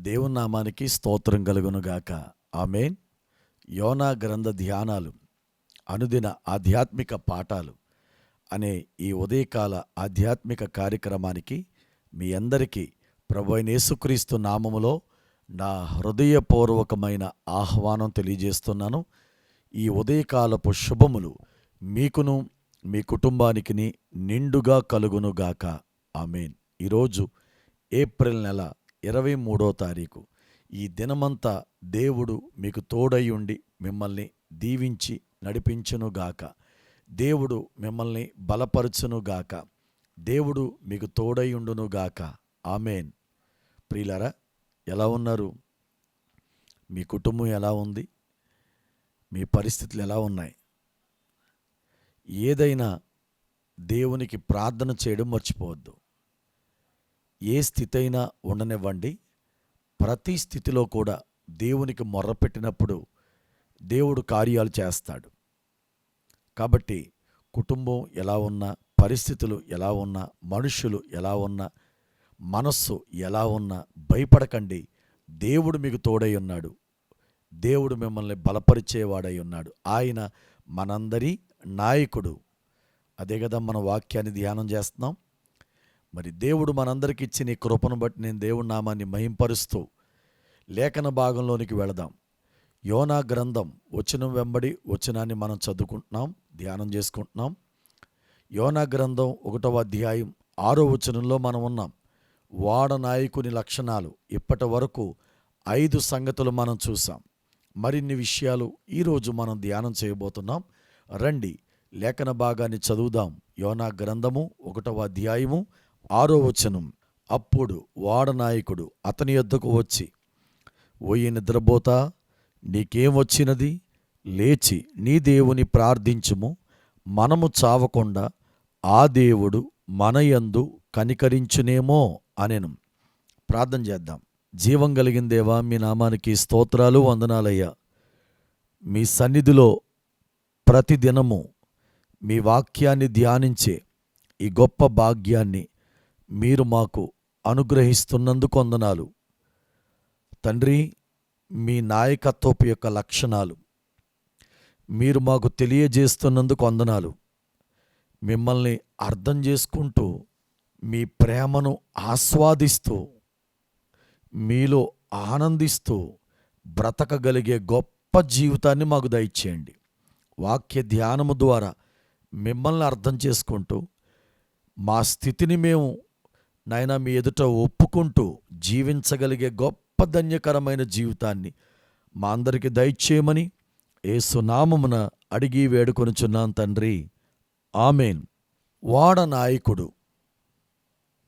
దేవుని నామానికి స్తోత్రం కలుగునుగాక ఆమెన్. యోనా గ్రంథ ధ్యానాలు అనుదిన ఆధ్యాత్మిక పాఠాలు అనే ఈ ఉదయకాల ఆధ్యాత్మిక కార్యక్రమానికి మీ అందరికీ ప్రభు యేసుక్రీస్తు నామములో నా హృదయపూర్వకమైన ఆహ్వానం తెలియజేస్తున్నాను. ఈ ఉదయకాలపు శుభములు మీకును మీ కుటుంబానికి నిండుగా కలుగునుగాక ఆమెన్. ఈరోజు ఏప్రిల్ నెల ఇరవై మూడో తారీఖు. ఈ దినమంతా దేవుడు మీకు తోడై ఉండి మిమ్మల్ని దీవించి నడిపించునుగాక దేవుడు మిమ్మల్ని బలపరచునుగాక దేవుడు మీకు తోడై ఉండునుగాక ఆమెన్. ప్రియులరా ఎలా ఉన్నారు? మీ కుటుంబం ఎలా ఉంది? మీ పరిస్థితులు ఎలా ఉన్నాయి? ఏదైనా దేవునికి ప్రార్థన చేయడం మర్చిపోవద్దు. ఏ స్థితి అయినా ఉండనివ్వండి. ప్రతి స్థితిలో కూడా దేవునికి మొర్రపెట్టినప్పుడు దేవుడు కార్యాలు చేస్తాడు. కాబట్టి కుటుంబం ఎలా ఉన్నా పరిస్థితులు ఎలా ఉన్నా మనుషులు ఎలా ఉన్నా మనస్సు ఎలా ఉన్నా భయపడకండి. దేవుడు మీకు తోడై ఉన్నాడు. దేవుడు మిమ్మల్ని బలపరిచేవాడై ఉన్నాడు. ఆయన మనందరి నాయకుడు. అదే కదా మన వాక్యాన్ని ధ్యానం చేస్తున్నాం. మరి దేవుడు మనందరికి ఇచ్చిన ఈ కృపను బట్టి నేను దేవుడి నామాన్ని మహింపరుస్తూ లేఖన భాగంలోనికి వెళదాం. యోనా గ్రంథం వచనం వెంబడి వచనాన్ని మనం చదువుకుంటున్నాం ధ్యానం చేసుకుంటున్నాం. యోనా గ్రంథం ఒకటవ అధ్యాయం ఆరో వచనంలో మనం ఉన్నాం. వాడ నాయకుని లక్షణాలు ఇప్పటి వరకు ఐదు సంగతులు మనం చూసాం. మరిన్ని విషయాలు ఈరోజు మనం ధ్యానం చేయబోతున్నాం. రండి లేఖన భాగాన్ని చదువుదాం. యోనా గ్రంథము ఒకటవ అధ్యాయము ఆరో వచనం. అప్పుడు వాడనాయకుడు అతని యొద్దకు వచ్చి ఓయి నిద్రపోతా? నీకేం వచ్చినది? లేచి నీ దేవుని ప్రార్థించుము. మనము చావకుండా ఆ దేవుడు మనయందు కనికరించునేమో అనెను. ప్రార్థన చేద్దాం. జీవం కలిగిందేవా మీ నామానికి స్తోత్రాలు వందనాలయ్యా. మీ సన్నిధిలో ప్రతిదినము మీ వాక్యాన్ని ధ్యానించే ఈ గొప్ప భాగ్యాన్ని మీరు మాకు అనుగ్రహిస్తున్నందుకు వందనాలు. తండ్రి మీ నాయకత్వపు యొక్క లక్షణాలు. మీరు మాకు తెలియజేస్తున్నందుకు వందనాలు. మిమ్మల్ని అర్థం చేసుకుంటూ మీ ప్రేమను ఆస్వాదిస్తూ మీలో ఆనందిస్తూ బ్రతకగలిగే గొప్ప జీవితాన్ని మాకు దయచేయండి. వాక్య ధ్యానము ద్వారా మిమ్మల్ని అర్థం చేసుకుంటూ మా స్థితిని మేము నాయన మీ ఎదుట ఒప్పుకుంటూ జీవించగలిగే గొప్ప ధన్యకరమైన జీవితాన్ని మా అందరికీ దయచేయమని ఏసునామమున అడిగి వేడుకొనుచున్నాను తండ్రి. ఆమెన్. వాడ నాయకుడు.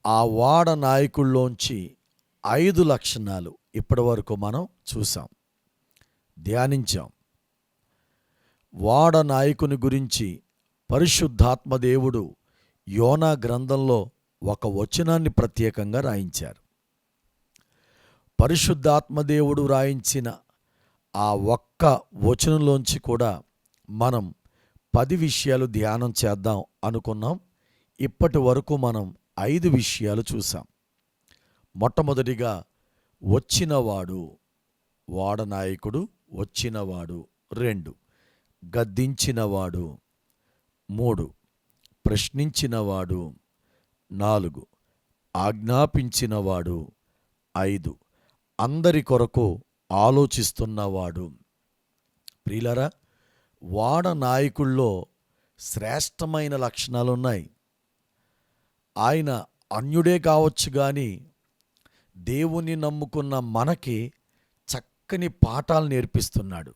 ఆ వాడ నాయకుల్లోంచి ఐదు లక్షణాలు ఇప్పటివరకు మనం చూసాం ధ్యానించాం. వాడ నాయకుని గురించి పరిశుద్ధాత్మదేవుడు యోనా గ్రంథంలో ఒక వచనాన్ని ప్రత్యేకంగా రాయించారు. పరిశుద్ధాత్మదేవుడు రాయించిన ఆ ఒక్క వచనంలోంచి కూడా మనం పది విషయాలు ధ్యానం చేద్దాం అనుకున్నాం. ఇప్పటి వరకు మనం ఐదు విషయాలు చూసాం. మొట్టమొదటిగా వచ్చినవాడు వాడనాయకుడు వచ్చినవాడు రెండు గద్దించినవాడు మూడు ప్రశ్నించినవాడు నాలుగు. ఆజ్ఞాపించినవాడు ఐదు. అందరి కొరకు ఆలోచిస్తున్నవాడు. ప్రియులరా వాడ నాయకుల్లో శ్రేష్టమైన లక్షణాలున్నాయి. ఆయన అన్యుడే కావచ్చు కానీ దేవుని నమ్ముకున్న మనకి చక్కని పాఠాలు నేర్పిస్తున్నాడు.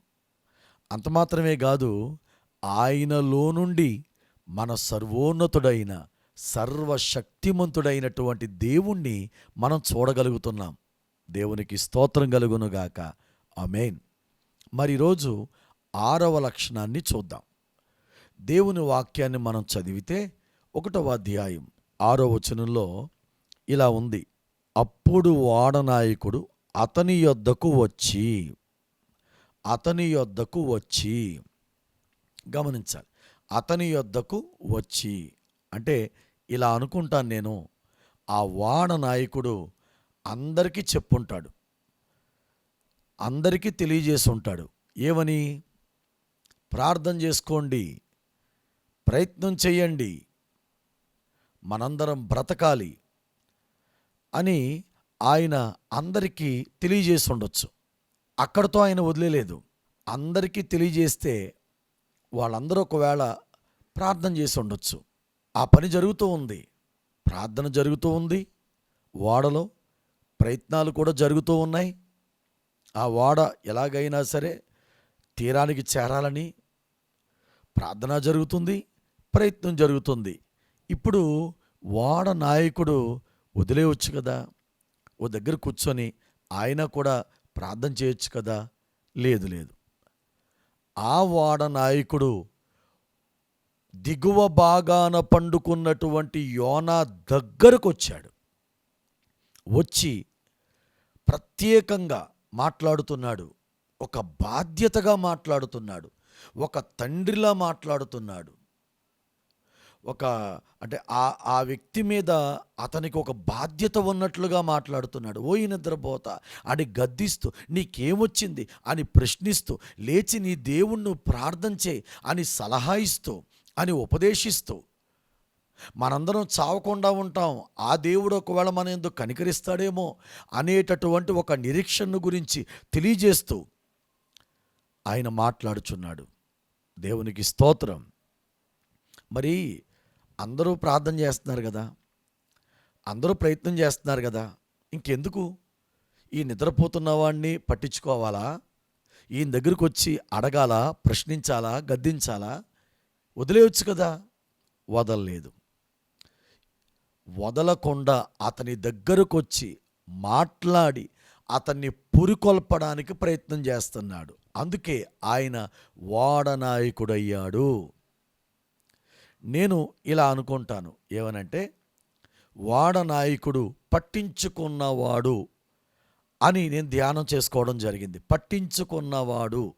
అంత మాత్రమే కాదు ఆయనలో నుండి మన సర్వోన్నతుడైన సర్వశక్తిమంతుడైనటువంటి దేవుణ్ణి మనం చూడగలుగుతున్నాం. దేవునికి స్తోత్రం కలుగునుగాక అమేన్ మరి రోజు ఆరవ లక్షణాన్ని చూద్దాం. దేవుని వాక్యాన్ని మనం చదివితే ఒకటవ అధ్యాయం ఆరో వచనంలో ఇలా ఉంది. అప్పుడు వాడనాయకుడు అతని యొద్దకు వచ్చి అతని యొద్దకు వచ్చి గమనించాలి. అతని యొద్దకు వచ్చి అంటే ఇలా అనుకుంటాను నేను. ఆ వాన నాయకుడు అందరికీ చెప్పుంటాడు. అందరికీ తెలియజేసి ఉంటాడు ఏమని? ప్రార్థన చేసుకోండి. ప్రయత్నం చేయండి. మనందరం బ్రతకాలి అని ఆయన అందరికీ తెలియజేసి ఉండొచ్చు అక్కడితో ఆయన వదిలేదు అందరికీ తెలియజేస్తే వాళ్ళందరూ ఒకవేళ ప్రార్థన చేసి ఉండొచ్చు. ఆ పని జరుగుతూ ఉంది. ప్రార్థన జరుగుతూ ఉంది. ఓడలో ప్రయత్నాలు కూడా జరుగుతూ ఉన్నాయి. ఆ ఓడ ఎలాగైనా సరే తీరానికి చేరాలని ప్రార్థన జరుగుతుంది ప్రయత్నం జరుగుతుంది. ఇప్పుడు వాడ నాయకుడు వదిలేయవచ్చు కదా? ఓ దగ్గర కూర్చొని ఆయన కూడా ప్రార్థన చేయొచ్చు కదా? లేదు లేదు. ఆ వాడ నాయకుడు దిగువ భాగాన పండుకున్నటువంటి యోనా దగ్గరకు వచ్చాడు వచ్చి ప్రత్యేకంగా మాట్లాడుతున్నాడు. ఒక బాధ్యతగా మాట్లాడుతున్నాడు. ఒక తండ్రిలా మాట్లాడుతున్నాడు. ఒక అంటే ఆ ఆ వ్యక్తి మీద అతనికి ఒక బాధ్యత ఉన్నట్లుగా మాట్లాడుతున్నాడు. ఓ నిద్రపోత అని గద్దిస్తూ నీకేమొచ్చింది అని ప్రశ్నిస్తూ లేచి నీ దేవుణ్ణి ప్రార్థన చేయి అని సలహా ఇస్తూ అని ఉపదేశిస్తూ మనందరం చావకుండా ఉంటాం. ఆ దేవుడు ఒకవేళ మన ఎందుకు కనికరిస్తాడేమో అనేటటువంటి ఒక నిరీక్షణను గురించి తెలియజేస్తూ ఆయన మాట్లాడుచున్నాడు. దేవునికి స్తోత్రం. మరి అందరూ ప్రార్థన చేస్తున్నారు కదా? అందరూ ప్రయత్నం చేస్తున్నారు కదా? ఇంకెందుకు? ఈ నిద్రపోతున్న వాడిని పట్టించుకోవాలా? ఈయన దగ్గరకు వచ్చి అడగాల? ప్రశ్నించాలా? గద్దించాలా? వదిలేయచ్చు కదా? వదలలేదు. వదలకుండా అతని దగ్గరకు వచ్చి మాట్లాడి అతన్ని పురికొల్పడానికి ప్రయత్నం చేస్తున్నాడు. అందుకే ఆయన వాడనాయకుడయ్యాడు. నేను ఇలా అనుకుంటాను. ఏమనంటే వాడనాయకుడు పట్టించుకున్నవాడు అని నేను ధ్యానం చేసుకోవడం జరిగింది. పట్టించుకున్నవాడు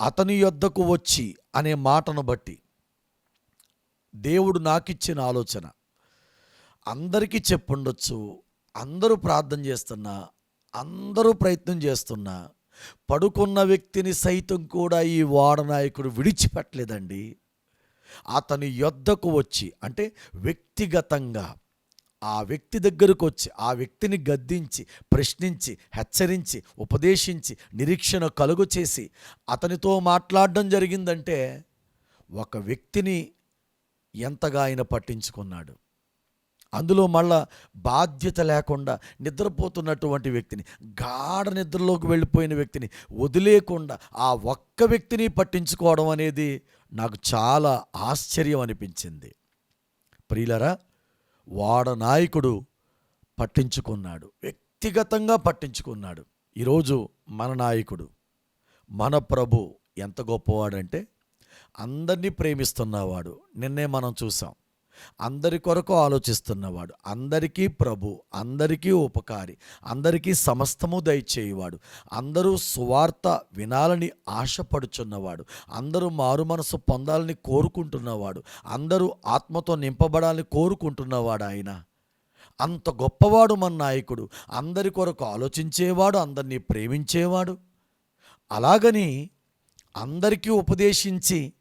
అతని యొద్దకు వచ్చి అనే మాటను బట్టి దేవుడు నాకిచ్చిన ఆలోచన. అందరికీ చెప్పుండొచ్చు అందరూ ప్రార్థన చేస్తున్నా అందరూ ప్రయత్నం చేస్తున్నా పడుకున్న వ్యక్తిని సైతం కూడా ఈ వాడనాయకుడు విడిచిపెట్టలేదండి. అతని యొద్దకు వచ్చి అంటే వ్యక్తిగతంగా ఆ వ్యక్తి దగ్గరకు వచ్చి ఆ వ్యక్తిని గద్దించి ప్రశ్నించి హెచ్చరించి ఉపదేశించి నిరీక్షణ కలుగు చేసి అతనితో మాట్లాడడం జరిగిందంటే ఒక వ్యక్తిని ఎంతగా ఆయన పట్టించుకున్నాడు. అందులో మళ్ళా బాధ్యత లేకుండా నిద్రపోతున్నటువంటి వ్యక్తిని గాఢ నిద్రలోకి వెళ్ళిపోయిన వ్యక్తిని వదిలేకుండా ఆ ఒక్క వ్యక్తిని పట్టించుకోవడం అనేది నాకు చాలా ఆశ్చర్యం అనిపించింది. ప్రియులరా వాడ నాయకుడు పట్టించుకున్నాడు. వ్యక్తిగతంగా పట్టించుకున్నాడు. ఈరోజు మన నాయకుడు మన ప్రభు ఎంత గొప్పవాడంటే అందరినీ ప్రేమిస్తున్నవాడు. నిన్నే మనం చూసాం. అందరి కొరకు ఆలోచిస్తున్నవాడు. అందరికీ ప్రభు అందరికీ ఉపకారి అందరికీ సమస్తము దయచేయువాడు. అందరూ సువార్త వినాలని ఆశపడుచున్నవాడు. అందరూ మారు మనసు పొందాలని కోరుకుంటున్నవాడు. అందరూ ఆత్మతో నింపబడాలని కోరుకుంటున్నవాడు ఆయన. అంత గొప్పవాడు మన నాయకుడు. అందరి కొరకు ఆలోచించేవాడు అందరినీ ప్రేమించేవాడు. అలాగని అందరికీ ఉపదేశించి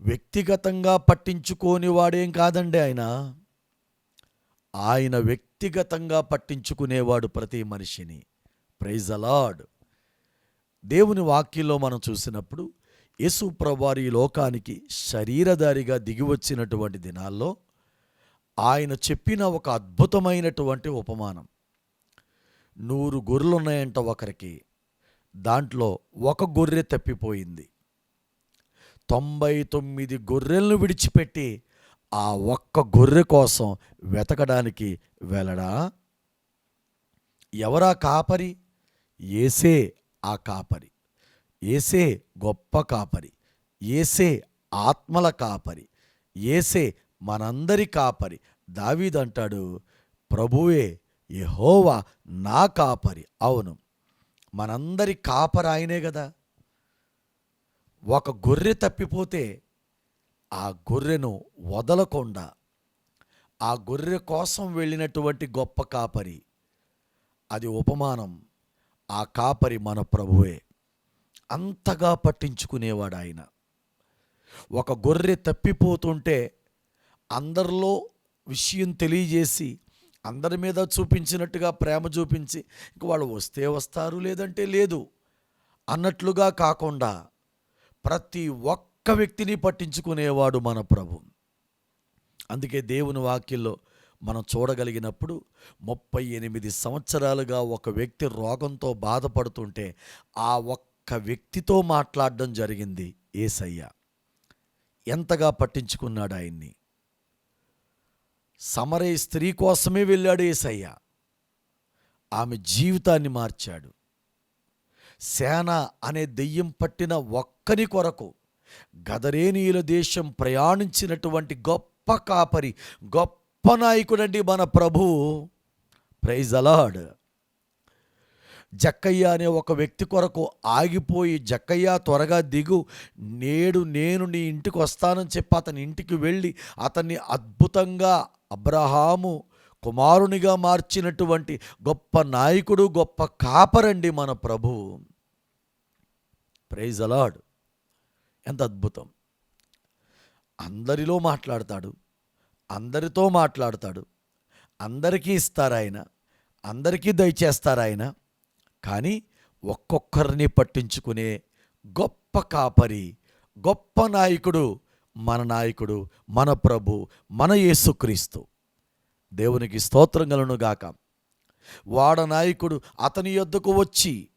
వ్యక్తిగతంగా పట్టించుకోని వాడేం కాదండి ఆయన. ఆయన వ్యక్తిగతంగా పట్టించుకునేవాడు ప్రతి మనిషిని. ప్రైజ్ అలాడ్ దేవుని వాక్యంలో మనం చూసినప్పుడు యేసు ప్రభువారు ఈ లోకానికి శరీరధారిగా దిగి వచ్చినటువంటి దినాల్లో ఆయన చెప్పిన ఒక అద్భుతమైనటువంటి ఉపమానం. నూరు గొర్రెలున్నాయంట ఒకరికి. దాంట్లో ఒక గొర్రె తప్పిపోయింది. తొంభై తొమ్మిది గొర్రెలను విడిచిపెట్టి ఆ ఒక్క గొర్రె కోసం వెతకడానికి వెళ్ళడా? ఎవరా కాపరి? ఏసే ఆ కాపరి. ఏసే గొప్ప కాపరి. ఏసే ఆత్మల కాపరి. ఏసే మనందరి కాపరి. దావీదంటాడు ప్రభువే యహోవా నా కాపరి. అవును. మనందరి కాపరి ఆయనే కదా ఒక గొర్రె తప్పిపోతే ఆ గొర్రెను వదలకుండా ఆ గొర్రె కోసం వెళ్ళినటువంటి గొప్ప కాపరి అది ఉపమానం. ఆ కాపరి మన ప్రభువే. అంతగా పట్టించుకునేవాడు ఆయన. ఒక గొర్రె తప్పిపోతుంటే అందరిలో విషయం తెలియజేసి అందరి మీద చూపించినట్టుగా ప్రేమ చూపించి ఇంక వాళ్ళు వస్తే వస్తారు లేదంటే లేదు అన్నట్లుగా కాకుండా ప్రతి ఒక్క వ్యక్తిని పట్టించుకునేవాడు మన ప్రభు. అందుకే దేవుని వాక్యంలో మనం చూడగలిగినప్పుడు ముప్పై ఎనిమిది సంవత్సరాలుగా ఒక వ్యక్తి రోగంతో బాధపడుతుంటే ఆ ఒక్క వ్యక్తితో మాట్లాడడం జరిగింది ఏసయ్య. ఎంతగా పట్టించుకున్నాడు ఆయన్ని? సమరే స్త్రీ కోసమే వెళ్ళాడు ఏసయ్య. ఆమె జీవితాన్ని మార్చాడు. సేన అనే దెయ్యం పట్టిన ఒక్కని కొరకు గదరేనీయుల దేశం ప్రయాణించినటువంటి గొప్ప కాపరి గొప్ప నాయకుడండి మన ప్రభు. ప్రైజ్ అలాడ్ జక్కయ్య అనే ఒక వ్యక్తి కొరకు ఆగిపోయి జక్కయ్య త్వరగా దిగు. నేడు నేను నీ ఇంటికి వస్తానని చెప్పి అతని ఇంటికి వెళ్ళి అతన్ని అద్భుతంగా అబ్రహాము కుమారునిగా మార్చినటువంటి గొప్ప నాయకుడు గొప్ప కాపరండి మన ప్రభు. ప్రైజ్ అలాడ్ ఎంత అద్భుతం. అందరిలో మాట్లాడతాడు అందరితో మాట్లాడతాడు అందరికీ ఇస్తారు ఆయన అందరికీ దయచేస్తారు ఆయన కానీ ఒక్కొక్కరిని పట్టించుకునే గొప్ప కాపరి గొప్ప నాయకుడు మన నాయకుడు మన ప్రభు మన యేసుక్రీస్తు. దేవునికి స్తోత్రం గలను గాక వాడ నాయకుడు అతని యొద్దకు వచ్చి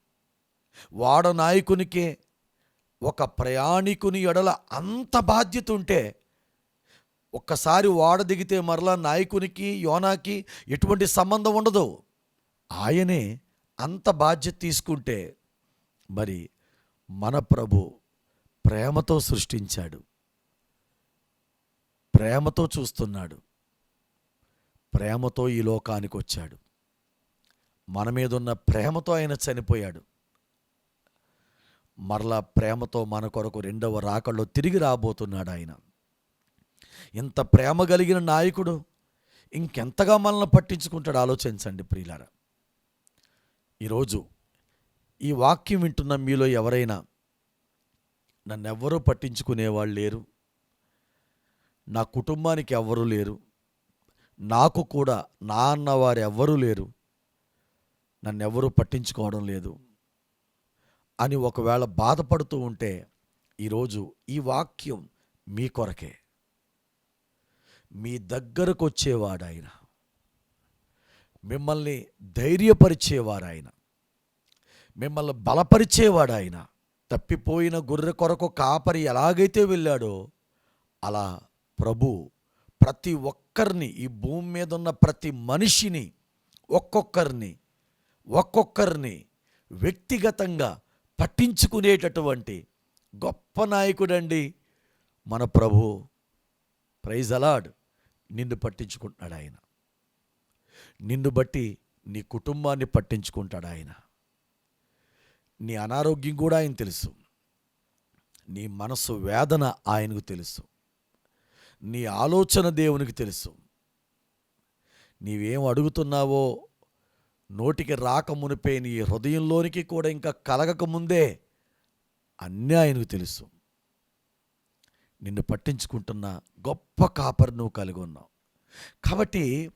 వాడ నాయకునికే ఒక ప్రయాణికుని ఎడల అంత బాధ్యత ఉంటే ఒక్కసారి వాడ దిగితే మరలా నాయకునికి యోనాకి ఎటువంటి సంబంధం ఉండదు. ఆయనే అంత బాధ్యత తీసుకుంటే మరి మన ప్రభు ప్రేమతో సృష్టించాడు. ప్రేమతో చూస్తున్నాడు. ప్రేమతో ఈ లోకానికి వచ్చాడు మన మీద ఉన్న ప్రేమతో ఆయన చనిపోయాడు. మరలా ప్రేమతో మన కొరకు రెండవ రాకల్లో తిరిగి రాబోతున్నాడు ఆయన. ఇంత ప్రేమ కలిగిన నాయకుడు ఇంకెంతగా మనల్ని పట్టించుకుంటాడు ఆలోచించండి ప్రియులారా. ఈరోజు ఈ వాక్యం వింటున్న మీలో ఎవరైనా నన్నెవ్వరూ పట్టించుకునేవాళ్ళు లేరు. నా కుటుంబానికి ఎవ్వరూ లేరు. నాకు కూడా నా అన్నవారు ఎవ్వరూ లేరు. నన్నెవ్వరూ పట్టించుకోవడం లేదు. అని ఒకవేళ బాధపడుతూ ఉంటే ఈరోజు ఈ వాక్యం మీ కొరకే. మీ దగ్గరకు వచ్చేవాడు ఆయన మిమ్మల్ని ధైర్యపరిచేవారు ఆయన మిమ్మల్ని బలపరిచేవాడు ఆయన తప్పిపోయిన గొర్రె కొరకు కాపరి ఎలాగైతే వెళ్ళాడో అలా ప్రభు ప్రతి ఒక్కరిని ఈ భూమి మీద ఉన్న ప్రతి మనిషిని ఒక్కొక్కరిని ఒక్కొక్కరిని వ్యక్తిగతంగా పట్టించుకునేటటువంటి గొప్ప నాయకుడండి మన ప్రభు. ప్రైజ్ అలాడ్ నిన్ను పట్టించుకుంటున్నాడు ఆయన. నిన్ను బట్టి నీ కుటుంబాన్ని పట్టించుకుంటాడు ఆయన. నీ అనారోగ్యం కూడా ఆయన తెలుసు. నీ మనసు వేదన ఆయనకు తెలుసు. నీ ఆలోచన దేవునికి తెలుసు. నీవేం అడుగుతున్నావో నోటికి రాక మునిపే నీ హృదయంలోనికి కూడా ఇంకా కలగక ముందే అన్నీ ఆయనకు తెలుసు. నిన్ను పట్టించుకుంటున్న గొప్ప కాపర్ నువ్వు కలిగి ఉన్నావు. కాబట్టి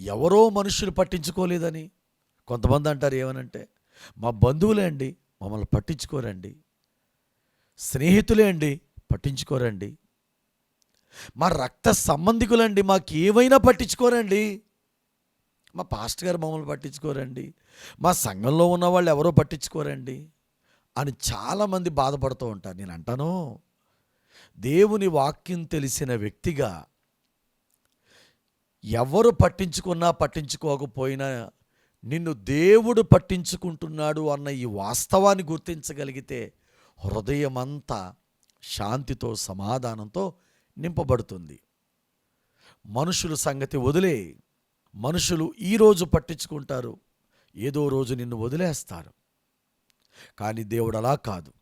ఎవరో మనుషులు పట్టించుకోలేదని కొంతమంది అంటారు ఏమనంటే మా బంధువులే అండి మమ్మల్ని పట్టించుకోరండి. స్నేహితులే అండి పట్టించుకోరండి. మా రక్త సంబంధికులండి మాకు ఏమైనా పట్టించుకోరండి. మా పాస్టర్ గారు మమ్మల్ని పట్టించుకోరండి. మా సంఘంలో ఉన్న వాళ్ళు ఎవరో పట్టించుకోరండి అని చాలామంది బాధపడుతూ ఉంటారు. నేను అంటాను దేవుని వాక్యం తెలిసిన వ్యక్తిగా ఎవరు పట్టించుకున్నా పట్టించుకోకపోయినా నిన్ను దేవుడు పట్టించుకుంటున్నాడు అన్న ఈ వాస్తవాన్ని గుర్తించగలిగితే హృదయమంతా శాంతితో సమాధానంతో నింపబడుతుంది. మనుషుల సంగతి వదిలే మనుషులు ఈరోజు పట్టించుకుంటారు. ఏదో రోజు నిన్ను వదిలేస్తారు. కానీ దేవుడు అలా కాదు.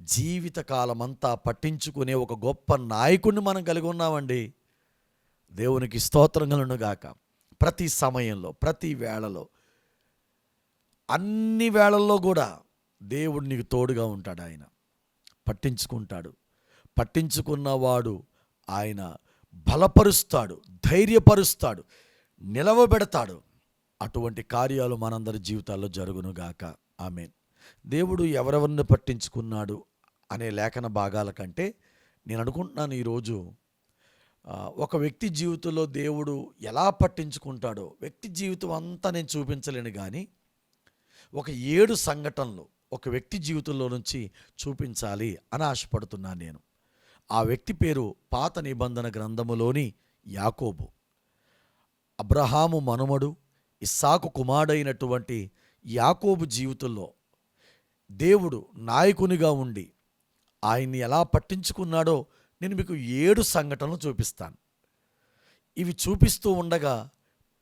జీవితకాలమంతా పట్టించుకునే ఒక గొప్ప నాయకుడిని మనం కలిగి ఉన్నామండి. దేవునికి స్తోత్రంగానుగాక ప్రతి సమయంలో ప్రతి వేళలో అన్ని వేళల్లో కూడా దేవుడు నీకు తోడుగా ఉంటాడు ఆయన. పట్టించుకుంటాడు. పట్టించుకున్నవాడు ఆయన బలపరుస్తాడు ధైర్యపరుస్తాడు. నిలవబెడతాడు. అటువంటి కార్యాలు మనందరి జీవితాల్లో జరుగునుగాక. ఆమె దేవుడు ఎవరెవరిని పట్టించుకున్నాడు అనే లేఖన భాగాల కంటే నేను అనుకుంటున్నాను ఈరోజు ఒక వ్యక్తి జీవితంలో దేవుడు ఎలా పట్టించుకుంటాడో వ్యక్తి జీవితం అంతా నేను చూపించలేను కానీ ఒక ఏడు సంఘటనలు ఒక వ్యక్తి జీవితంలో నుంచి చూపించాలి అని ఆశపడుతున్నాను నేను. ఆ వ్యక్తి పేరు పాత నిబంధన గ్రంథములోని యాకోబు. అబ్రహాము మనుమడు ఇస్సాకు కుమారుడైనటువంటి యాకోబు జీవితంలో దేవుడు నాయకునిగా ఉండి ఆయన్ని ఎలా పట్టించుకున్నాడో నేను మీకు ఏడు సంఘటనలు చూపిస్తాను. ఇవి చూపిస్తూ ఉండగా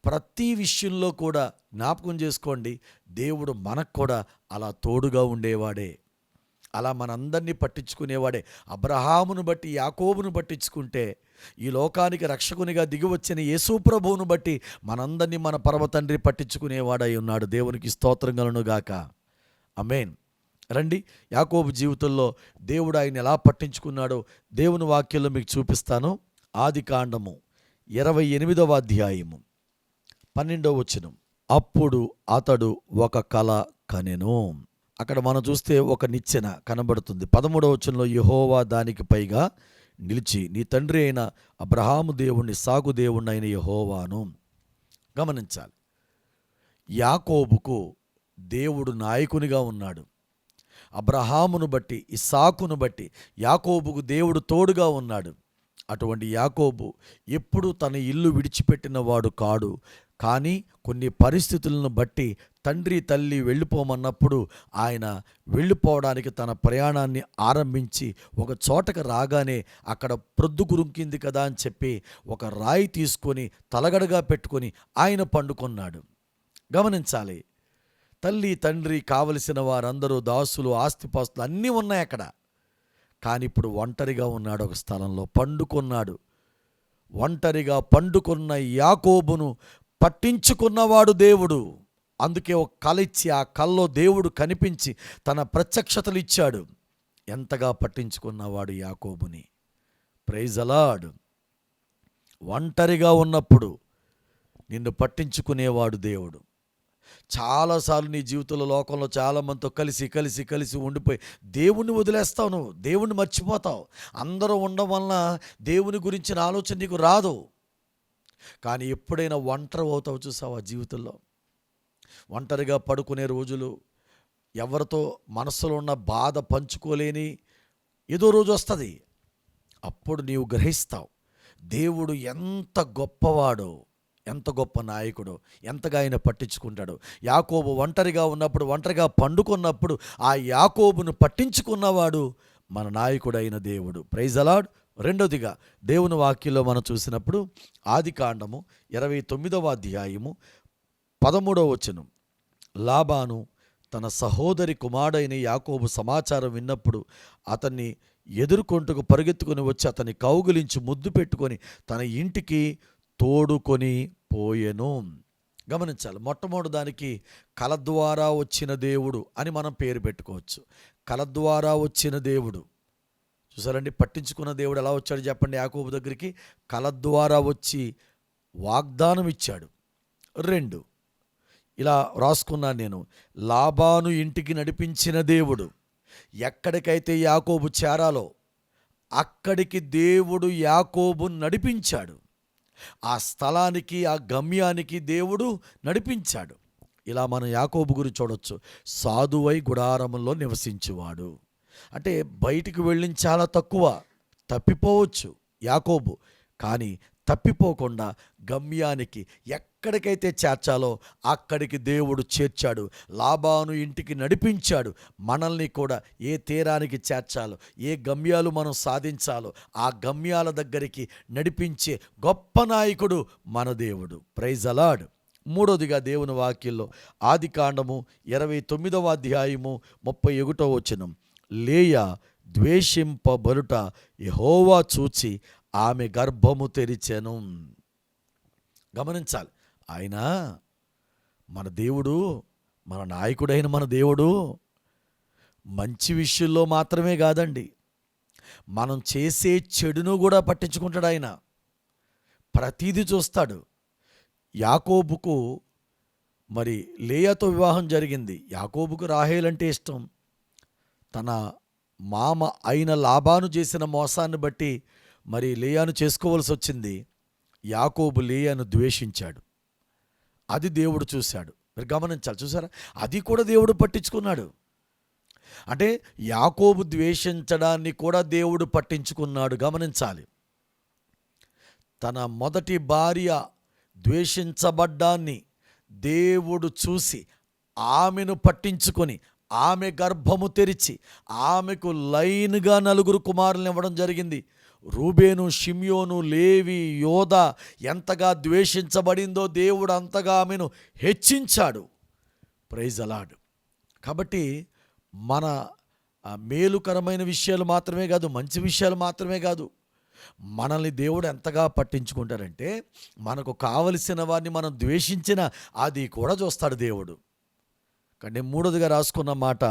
ప్రతి విషయంలో కూడా జ్ఞాపకం చేసుకోండి దేవుడు మనకు కూడా అలా తోడుగా ఉండేవాడే. అలా మనందరినీ పట్టించుకునేవాడే. అబ్రహామును బట్టి యాకోబును పట్టించుకుంటే ఈ లోకానికి రక్షకునిగా దిగివచ్చిన యేసుప్రభువును బట్టి మనందరినీ మన పర్వతండ్రి పట్టించుకునేవాడై ఉన్నాడు. దేవునికి స్తోత్రం గలను గాక. అమేన్ రండి యాకోబు జీవితంలో దేవుడు ఆయన ఎలా పట్టించుకున్నాడో దేవుని వాక్యంలో మీకు చూపిస్తాను. ఆది కాండము ఇరవై ఎనిమిదవ అధ్యాయము పన్నెండవ వచనం. అప్పుడు అతడు ఒక కల కనెను. అక్కడ మనం చూస్తే ఒక నిచ్చెన కనబడుతుంది. పదమూడవ వచనంలో యహోవా దానికి పైగా నిలిచి నీ తండ్రి అయిన అబ్రహాము దేవుణ్ణి సాగు దేవుణ్ణి అయిన యహోవాను గమనించాలి. యాకోబుకు దేవుడు నాయకునిగా ఉన్నాడు. అబ్రహామును బట్టి ఇసాకును బట్టి యాకోబుకు దేవుడు తోడుగా ఉన్నాడు. అటువంటి యాకోబు ఎప్పుడు తన ఇల్లు విడిచిపెట్టిన వాడు కాడు. కానీ కొన్ని పరిస్థితులను బట్టి తండ్రి తల్లి వెళ్ళిపోమన్నప్పుడు ఆయన వెళ్ళిపోవడానికి తన ప్రయాణాన్ని ఆరంభించి ఒక చోటకు రాగానే అక్కడ ప్రొద్దు గురుంకింది కదా అని చెప్పి ఒక రాయి తీసుకొని తలగడగా పెట్టుకొని ఆయన పండుకొన్నాడు. గమనించాలి. తల్లి తండ్రి కావలసిన వారందరూ దాసులు ఆస్తిపాస్తులు అన్నీ ఉన్నాయి అక్కడ. కానీ ఇప్పుడు ఒంటరిగా ఉన్నాడు ఒక స్థలంలో పండుకున్నాడు. ఒంటరిగా పండుకున్న యాకోబును పట్టించుకున్నవాడు దేవుడు. అందుకే ఒక కళ ఇచ్చి ఆ కల్లో దేవుడు కనిపించి తన ప్రత్యక్షతలు ఇచ్చాడు. ఎంతగా పట్టించుకున్నవాడు యాకోబుని. ప్రైజలాడు ఒంటరిగా ఉన్నప్పుడు నిన్ను పట్టించుకునేవాడు దేవుడు. చాలాసార్లు నీ జీవితంలో లోకంలో చాలామందితో కలిసి కలిసి కలిసి ఉండిపోయి దేవుణ్ణి వదిలేస్తావు నువ్వు. దేవుణ్ణి మర్చిపోతావు. అందరూ ఉండడం వలన దేవుని గురించిన ఆలోచన నీకు రాదు. కానీ ఎప్పుడైనా ఒంటరి అవుతావు చూసావా జీవితంలో? ఒంటరిగా పడుకునే రోజులు ఎవరితో మనసులో ఉన్న బాధ పంచుకోలేని ఏదో రోజు వస్తుంది. అప్పుడు నీవు గ్రహిస్తావు దేవుడు ఎంత గొప్పవాడో ఎంత గొప్ప నాయకుడో ఎంతగా ఆయన పట్టించుకుంటాడు. యాకోబు ఒంటరిగా ఉన్నప్పుడు ఒంటరిగా పండుకున్నప్పుడు ఆ యాకోబును పట్టించుకున్నవాడు మన నాయకుడైన దేవుడు. ప్రైజ్ అలాడ్ రెండవదిగా దేవుని వాక్యంలో మనం చూసినప్పుడు ఆది కాండము ఇరవై తొమ్మిదవ అధ్యాయము పదమూడవ వచనం. లాబాను తన సహోదరి కుమారుడైన యాకోబు సమాచారం విన్నప్పుడు అతన్ని ఎదుర్కొంటుకు పరిగెత్తుకొని వచ్చి అతన్ని కౌగిలించి ముద్దు పెట్టుకొని తన ఇంటికి తోడుకొని పోయెను. గమనించాలి మొట్టమొదటి దానికి కల ద్వారా వచ్చిన దేవుడు అని మనం పేరు పెట్టుకోవచ్చు. కల ద్వారా వచ్చిన దేవుడు చూసారండి? పట్టించుకున్న దేవుడు ఎలా వచ్చాడు చెప్పండి? యాకోబు దగ్గరికి కల ద్వారా వచ్చి వాగ్దానం ఇచ్చాడు. రెండు ఇలా రాసుకున్నాను నేను. లాభాను ఇంటికి నడిపించిన దేవుడు ఎక్కడికైతే యాకోబు చేరాలో అక్కడికి దేవుడు యాకోబు నడిపించాడు. ఆ స్థలానికి ఆ గమ్యానికి దేవుడు నడిపించాడు. ఇలా మనం యాకోబు గురించి చూడొచ్చు. సాధువై గుడారంలో నివసించేవాడు. అంటే బయటికి వెళ్ళిన చాలా తక్కువ. తప్పిపోవచ్చు యాకోబు. కానీ తప్పిపోకుండా గమ్యానికి ఎక్కడికైతే చేర్చాలో అక్కడికి దేవుడు చేర్చాడు. లాభాను ఇంటికి నడిపించాడు. మనల్ని కూడా ఏ తీరానికి చేర్చాలో ఏ గమ్యాలు మనం సాధించాలో ఆ గమ్యాల దగ్గరికి నడిపించే గొప్ప నాయకుడు మన దేవుడు. ప్రైజ్ అలాడ్ మూడోదిగా దేవుని వాక్యంలో ఆది కాండము ఇరవై తొమ్మిదవ అధ్యాయము ముప్పై ఒకటో వచనం. లేయ ద్వేషింపబలుట యహోవా చూచి ఆమె గర్భము తెరిచెను. గమనించాలి. ఆయన మన దేవుడు మన నాయకుడైన మన దేవుడు మంచి విషయంలో మాత్రమే కాదండి. మనం చేసే చెడును కూడా పట్టించుకుంటాడు ఆయన. ప్రతీది చూస్తాడు. యాకోబుకు మరి లేయతో వివాహం జరిగింది. యాకోబుకు రాహేలంటే ఇష్టం. తన మామ అయిన లాభాను చేసిన మోసాన్ని బట్టి మరి లేయాను చేసుకోవలసి వచ్చింది. యాకోబు లేయాను ద్వేషించాడు. అది దేవుడు చూశాడు. మీరు గమనించాలి చూసారా? అది కూడా దేవుడు పట్టించుకున్నాడు. అంటే యాకోబు ద్వేషించడాన్ని కూడా దేవుడు పట్టించుకున్నాడు. గమనించాలి. తన మొదటి భార్య ద్వేషించబడ్డాన్ని దేవుడు చూసి ఆమెను పట్టించుకొని ఆమె గర్భము తెరిచి ఆమెకు లైన్గా నలుగురు కుమారులను ఇవ్వడం జరిగింది. రూబేను షిమ్యోను లేవి యోధ ఎంతగా ద్వేషించబడిందో దేవుడు అంతగా ఆమెను హెచ్చించాడు. ప్రైజ్ అలాడ్ కాబట్టి మన మేలుకరమైన విషయాలు మాత్రమే కాదు మంచి విషయాలు మాత్రమే కాదు. మనల్ని దేవుడు ఎంతగా పట్టించుకుంటారంటే మనకు కావలసిన వారిని మనం ద్వేషించిన అది కూడా చూస్తాడు దేవుడు. కానీ మూడోదిగా రాసుకున్న మాట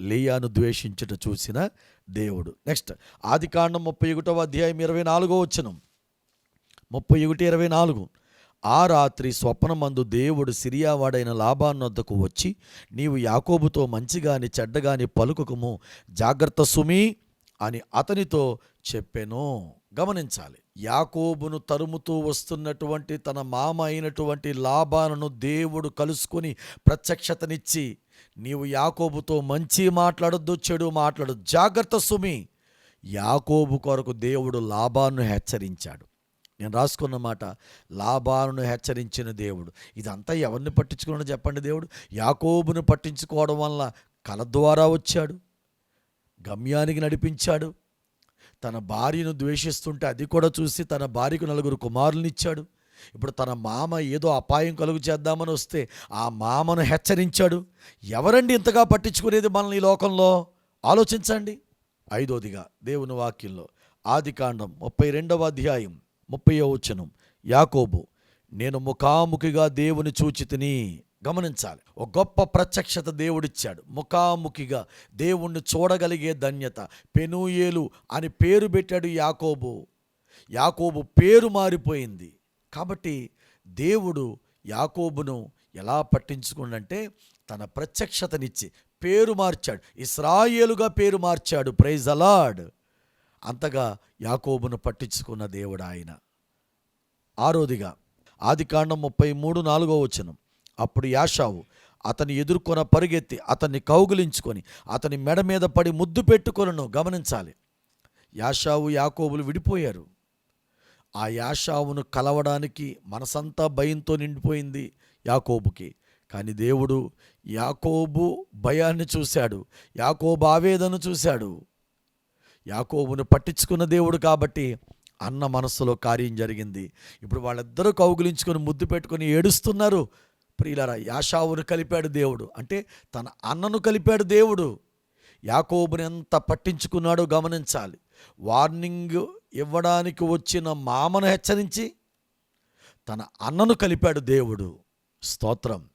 లేయాను ద్వేషించుట చూసిన దేవుడు. నెక్స్ట్ ఆది కాండం ముప్పై ఒకటవ అధ్యాయం ఇరవై నాలుగో వచ్చనం ముప్పై ఒకటి ఇరవై నాలుగు. ఆ రాత్రి స్వప్నమందు దేవుడు సిరియావాడైన లాభాన్నొద్దకు వచ్చి నీవు యాకోబుతో మంచిగాని చెడ్డగాని పలుకుకము జాగ్రత్త సుమి అని అతనితో చెప్పెను. గమనించాలి. యాకోబును తరుముతూ వస్తున్నటువంటి తన మామ అయినటువంటి లాభాలను దేవుడు కలుసుకొని ప్రత్యక్షతనిచ్చి నీవు యాకోబుతో మంచి మాట్లాడొద్దు చెడు మాట్లాడొద్దు జాగ్రత్త సుమి. యాకోబు కొరకు దేవుడు లాభాన్ని హెచ్చరించాడు. నేను రాసుకున్న మాట లాభాలను హెచ్చరించిన దేవుడు. ఇదంతా ఎవరిని పట్టించుకున్నాడో చెప్పండి దేవుడు. యాకోబును పట్టించుకోవడం వల్ల కల ద్వారా వచ్చాడు. గమ్యానికి నడిపించాడు. తన భార్యను ద్వేషిస్తుంటే అది కూడా చూసి తన భార్యకు నలుగురు కుమారులను ఇచ్చాడు. ఇప్పుడు తన మామ ఏదో అపాయం కలుగు చేద్దామని వస్తే ఆ మామను హెచ్చరించాడు. ఎవరండి ఇంతగా పట్టించుకునేది మనల్ని ఈ లోకంలో? ఆలోచించండి. ఐదోదిగా దేవుని వాక్యంలో ఆది కాండం ముప్పై రెండవ అధ్యాయం ముప్పై వచనం. యాకోబు నేను ముఖాముఖిగా దేవుని చూచితిని గమనించాలి. ఒక గొప్ప ప్రత్యక్షత దేవుడిచ్చాడు. ముఖాముఖిగా దేవుణ్ణి చూడగలిగే ధన్యత. పెనూయేలు అని పేరు పెట్టాడు యాకోబు. యాకోబు పేరు మారిపోయింది. కాబట్టి దేవుడు యాకోబును ఎలా పట్టించుకుండంటే తన ప్రత్యక్షతనిచ్చి పేరు మార్చాడు. ఇస్రాయేలుగా పేరు మార్చాడు. ప్రైజ్ అలాడ్ అంతగా యాకోబును పట్టించుకున్న దేవుడు ఆయన. ఆరోదిగా ఆది కాండం ముప్పై మూడు నాలుగో వచనం. అప్పుడు యాషావు అతని ఎదుర్కొన పరుగెత్తి అతన్ని కౌగులించుకొని అతని మెడ మీద పడి ముద్దు పెట్టుకొనను గమనించాలి. యాషావు యాకోబులు విడిపోయారు. ఆ యాషావును కలవడానికి మనసంతా భయంతో నిండిపోయింది యాకోబుకి. కానీ దేవుడు యాకోబు భయాన్ని చూశాడు. యాకోబు ఆవేదన చూశాడు. యాకోబును పట్టించుకున్న దేవుడు కాబట్టి అన్న మనస్సులో కార్యం జరిగింది. ఇప్పుడు వాళ్ళిద్దరూ కౌగులించుకొని ముద్దు పెట్టుకొని ఏడుస్తున్నారు. ప్రియులరా యాషావును కలిపాడు దేవుడు. అంటే తన అన్నను కలిపాడు దేవుడు. యాకోబుని ఎంత పట్టించుకున్నాడో గమనించాలి. వార్నింగ్ ఇవ్వడానికి వచ్చిన మామను హెచ్చరించి తన అన్నను కలిపాడు దేవుడు. స్తోత్రం.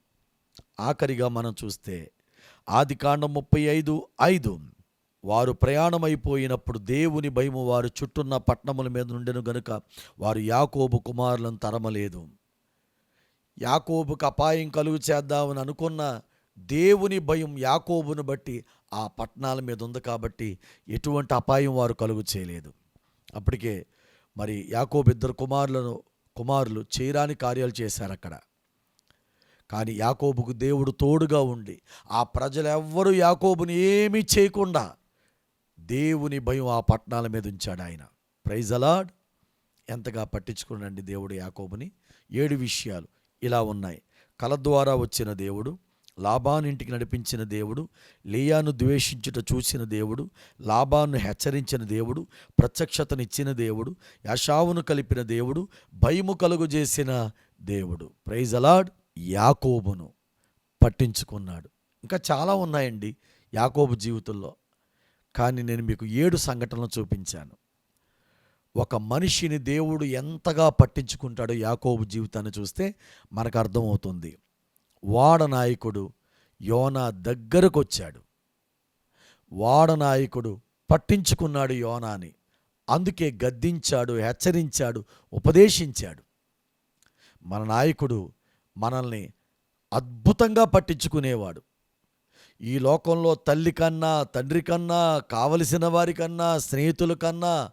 ఆఖరిగా మనం చూస్తే ఆది కాండం ముప్పై ఐదు ఐదు. వారు ప్రయాణమైపోయినప్పుడు దేవుని భయము వారు చుట్టున్న పట్టణముల మీద నుండెను గనుక వారు యాకోబు కుమారులను తరమలేదు. యాకోబుకు అపాయం కలుగు చేద్దామని అనుకున్న దేవుని భయం యాకోబును బట్టి ఆ పట్టణాల మీద ఉంది కాబట్టి ఎటువంటి అపాయం వారు కలుగు చేయలేదు. అప్పటికే మరి యాకోబు ఇద్దరు కుమారులను కుమారులు చేయరాని కార్యాలు చేశారు అక్కడ. కానీ యాకోబుకు దేవుడు తోడుగా ఉండి ఆ ప్రజలెవ్వరూ యాకోబుని ఏమీ చేయకుండా దేవుని భయం ఆ పట్టణాల మీద ఉంచాడు ఆయన. ప్రైజ్ అలాడ్ ఎంతగా పట్టించుకున్నాండి దేవుడు యాకోబుని? ఏడు విషయాలు. ఇలా ఉన్నాయి. కల ద్వారా వచ్చిన దేవుడు లాభానింటికి నడిపించిన దేవుడు లేయాను ద్వేషించుట చూసిన దేవుడు లాభాన్ని హెచ్చరించిన దేవుడు ప్రత్యక్షతనిచ్చిన దేవుడు యశావును కలిపిన దేవుడు భయము కలుగు చేసిన దేవుడు. ప్రైజ్ అలాడ్ యాకోబును పట్టించుకున్నాడు. ఇంకా చాలా ఉన్నాయండి యాకోబు జీవితంలో. కానీ నేను మీకు ఏడు సంఘటనలు చూపించాను. ఒక మనిషిని దేవుడు ఎంతగా పట్టించుకుంటాడో యాకోబు జీవితాన్ని చూస్తే మనకు అర్థమవుతుంది. వాడ నాయకుడు యోనా దగ్గరకు వచ్చాడు వాడనాయకుడు పట్టించుకున్నాడు యోనాని. అందుకే గద్దించాడు హెచ్చరించాడు ఉపదేశించాడు. మన నాయకుడు మనల్ని అద్భుతంగా పట్టించుకునేవాడు. ఈ లోకంలో తల్లి కన్నా తండ్రి కన్నా కావలసిన వారికన్నా స్నేహితుల కన్నా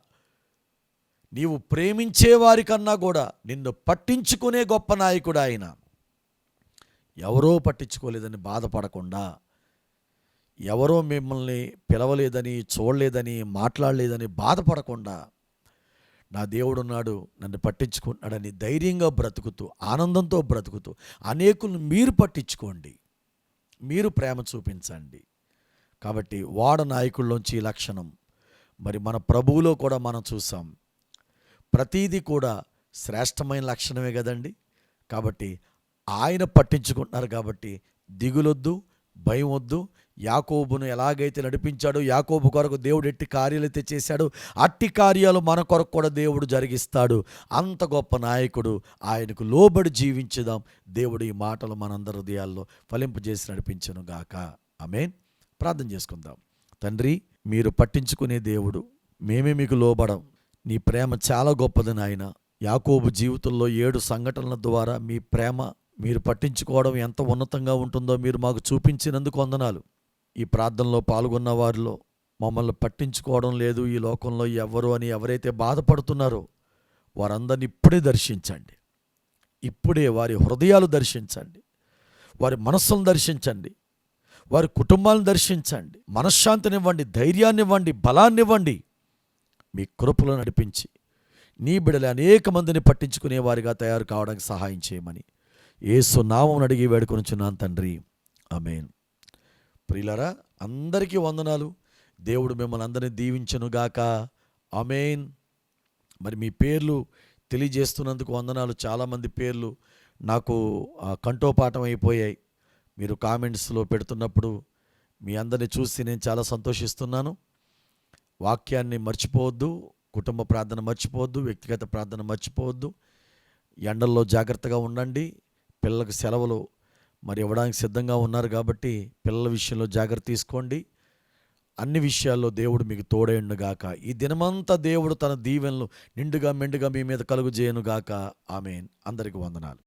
నీవు ప్రేమించే వారికన్నా కూడా నిన్ను పట్టించుకునే గొప్ప నాయకుడు ఆయన. ఎవరో పట్టించుకోలేదని బాధపడకుండా ఎవరో మిమ్మల్ని పిలవలేదని చూడలేదని మాట్లాడలేదని బాధపడకుండా నా దేవుడున్నాడు నన్ను పట్టించుకున్నాడని ధైర్యంగా బ్రతుకుతూ ఆనందంతో బ్రతుకుతూ అనేకులను మీరు పట్టించుకోండి. మీరు ప్రేమ చూపించండి. కాబట్టి వాడ నాయకుల్లోంచి ఈ లక్షణం. మరి మన ప్రభువులో కూడా మనం చూసాం. ప్రతీది కూడా శ్రేష్టమైన లక్షణమే కదండి. కాబట్టి ఆయన పట్టించుకుంటున్నారు కాబట్టి దిగులొద్దు భయం వద్దు యాకోబును ఎలాగైతే నడిపించాడో యాకోబు కొరకు దేవుడు ఎట్టి కార్యాలైతే చేశాడో అట్టి కార్యాలు మన కొరకు కూడా దేవుడు జరిగిస్తాడు. అంత గొప్ప నాయకుడు ఆయనకు లోబడి జీవించుదాం. దేవుడు ఈ మాటలు మనందరి హృదయాల్లో ఫలింపజేసి నడిపించను గాక. ఆమేన్. ప్రార్థన చేసుకుందాం. తండ్రి మీరు పట్టించుకునే దేవుడు మేమే మీకు లోబడం. నీ ప్రేమ చాలా గొప్పది నాయన. యాకోబు జీవితంలో ఏడు సంఘటనల ద్వారా మీ ప్రేమ మీరు పట్టించుకోవడం ఎంత ఉన్నతంగా ఉంటుందో మీరు మాకు చూపించినందుకు వందనాలు. ఈ ప్రార్థనలో పాల్గొన్న వారిలో మమ్మల్ని పట్టించుకోవడం లేదు ఈ లోకంలో ఎవరు అని ఎవరైతే బాధపడుతున్నారో వారందరిని ఇప్పుడే దర్శించండి. ఇప్పుడే వారి హృదయాలు దర్శించండి. వారి మనస్సులను దర్శించండి. వారి కుటుంబాలను దర్శించండి. మనశ్శాంతినివ్వండి ధైర్యాన్నివ్వండి బలాన్నివ్వండి. మీ కృపలో నడిపించి నీ బిడలు అనేక మందిని పట్టించుకునే వారిగా తయారు కావడానికి సహాయం చేయమని ఏసు నామం అడిగి వేడుకొనిచున్నాను తండ్రి. అమేన్ ప్రియులరా అందరికీ వందనాలు. దేవుడు మిమ్మల్ని అందరినీ దీవించనుగాక అమేన్ మరి మీ పేర్లు తెలియజేస్తున్నందుకు వందనాలు. చాలామంది పేర్లు నాకు ఆ, కంఠోపాఠం అయిపోయాయి. మీరు కామెంట్స్లో పెడుతున్నప్పుడు మీ అందరిని చూసి నేను చాలా సంతోషిస్తున్నాను. వాక్యాన్ని మర్చిపోవద్దు కుటుంబ ప్రార్థన మర్చిపోవద్దు వ్యక్తిగత ప్రార్థన మర్చిపోవద్దు. ఎండల్లో జాగ్రత్తగా ఉండండి. పిల్లలకు సెలవులు మరి ఇవ్వడానికి సిద్ధంగా ఉన్నారు కాబట్టి పిల్లల విషయంలో జాగ్రత్త తీసుకోండి. అన్ని విషయాల్లో దేవుడు మీకు తోడేయండుగాక ఈ దినమంతా దేవుడు తన దీవెనలు నిండుగా మెండుగా మీ మీద కలుగు చేయనుగాక ఆమెన్. అందరికి వందనాలు.